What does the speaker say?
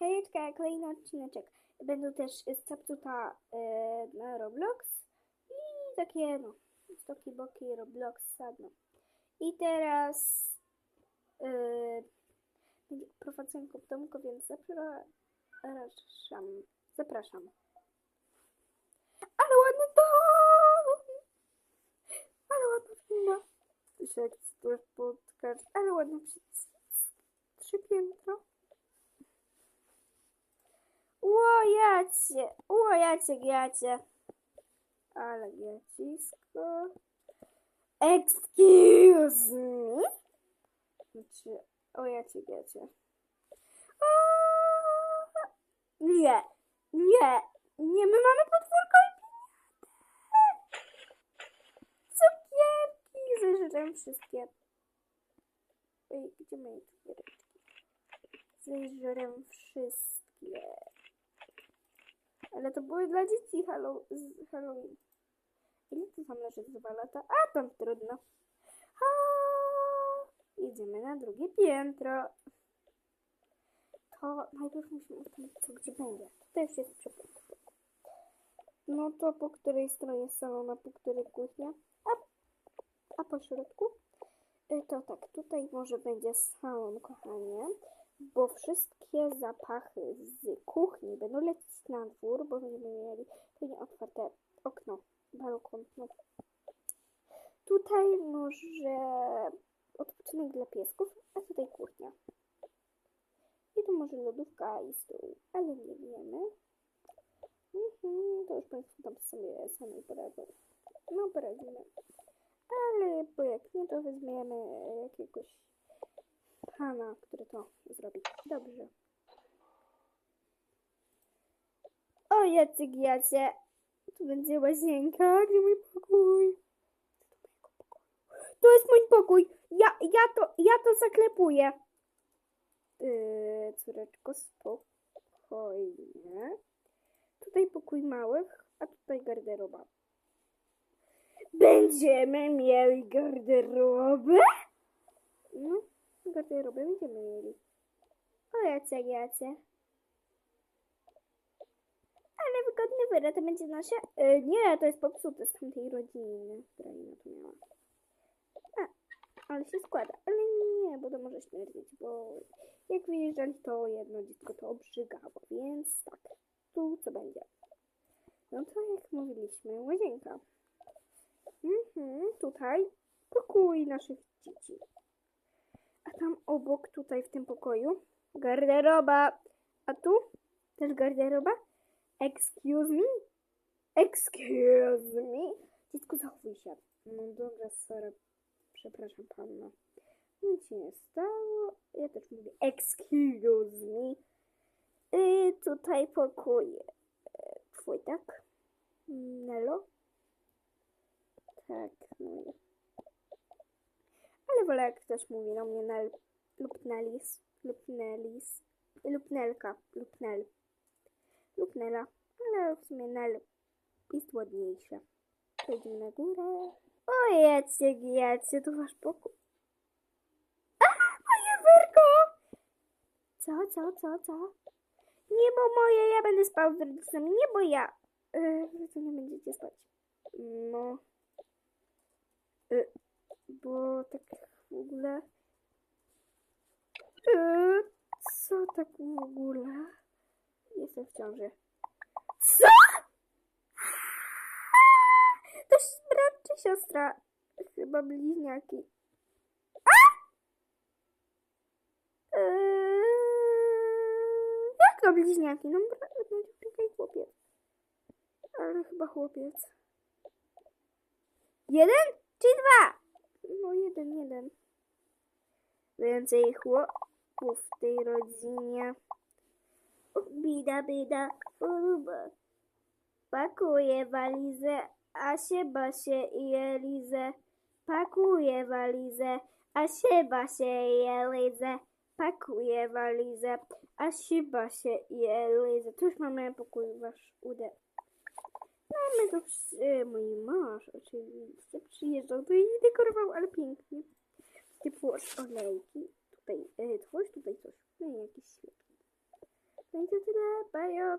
Hejeczka, kolejny odcineczek. Będą też z Captuta e, na Roblox i takie, no, stoki boki Robloxa, no. I teraz e, będzie prowadzącą domku, więc zapraszam. Zapraszam. Ale ładny dom! Ale ładna winda. Się coś podcast, ale ładny przycisk. Trzy piętro. Łojacie, łojacie, giacie. Ale giacisko. Excuse me? Znaczy, ojacie, giacie. A, Nie, nie, nie, my mamy podwórko i. Cukierki, zeżrem wszystkie. Ej, gdzie moje cukierki? Zeżrem wszystkie. Ale to były dla dzieci Hallow z Halloween. Ile to tam leży dwa lata? A, tam trudno. A, idziemy na drugie piętro. To najpierw musimy ustalić, co gdzie będzie. To już jest przepiękne. No to po której stronie salona, po której kuchnia, a, a po środku? Y, To tak, tutaj może będzie salon, kochanie, bo wszystkie zapachy z kuchni będą lecieć na dwór, bo będziemy mieli pewnie otwarte okno, balkon. No. Tutaj może odpoczynek dla piesków, a tutaj kuchnia. I tu może lodówka i stół, ale nie wiemy. Mhm, to już Państwo tam sobie sami poradzą. No, poradzimy. Ale bo jak nie, to weźmiemy jakiegoś pana, który to zrobi. Dobrze. O, Jacek, Jacie. Tu będzie łazienka. Gdzie mój pokój? To jest mój pokój. Ja, ja, to, ja to zaklepuję. Yy, córeczko, spokojnie. Tutaj pokój małych, a tutaj garderoba. Będziemy mieli garderobę? No, garderobę będziemy mieli. O, jacie, jacie. Ale wygodny wyra, to będzie nasze... E, nie, to jest popsute z tamtej rodziny, która inna to miała. A, ale się składa. Ale nie, bo to może śmierdzić, bo jak wyjeżdżali, to jedno dziecko to obrzygało, więc tak, tu co będzie. No to jak mówiliśmy, łazienka. Mhm, tutaj pokój naszych dzieci. A tam obok, tutaj w tym pokoju, garderoba. A tu też garderoba. Excuse me? Excuse me? Dziecko, zachowuj się. No dobra, sorry. Przepraszam panna. Nic się nie stało. Ja też mówię excuse me. I tutaj pokój e, twój, tak? Nelo? Tak, no. Wolę jak ktoś mówi do mnie Nel lub Nelis lub Nelis lub Nelka lub Nel lub Nela, ale w sumie Nel jest ładniejsze. Przejdziemy na górę. O, jacie, jacie, to wasz pokój. Co, co, co, co? Nie, bo moje, ja będę spał z rodzicami, nie, bo ja. Yy, wy to nie będziecie spać. No. Yy, bo tak w ogóle. Yy, co tak w ogóle? Jestem w ciąży. Co? To brat czy siostra? Chyba bliźniaki. A! Eee, jak to bliźniaki? No brat, no i chłopiec. Ale chyba chłopiec. Jeden czy dwa? No jeden, jeden. Więcej chłopów w tej rodzinie. Bida, bida, uruba. Pakuję walizę, Asie, Basie i Elizę. Pakuję walizę, Asie, Basie i Elizę. Pakuję walizę, Asie, Basie i Elizę. Tu już mamy pokój wasz ude. Mamy tu przy... mój mąż oczywiście przyjeżdżał tu i dekorował, ale pięknie. Typu olejki. Tutaj e, coś, tutaj coś. No i jakieś świeczki. No to tyle, bajo.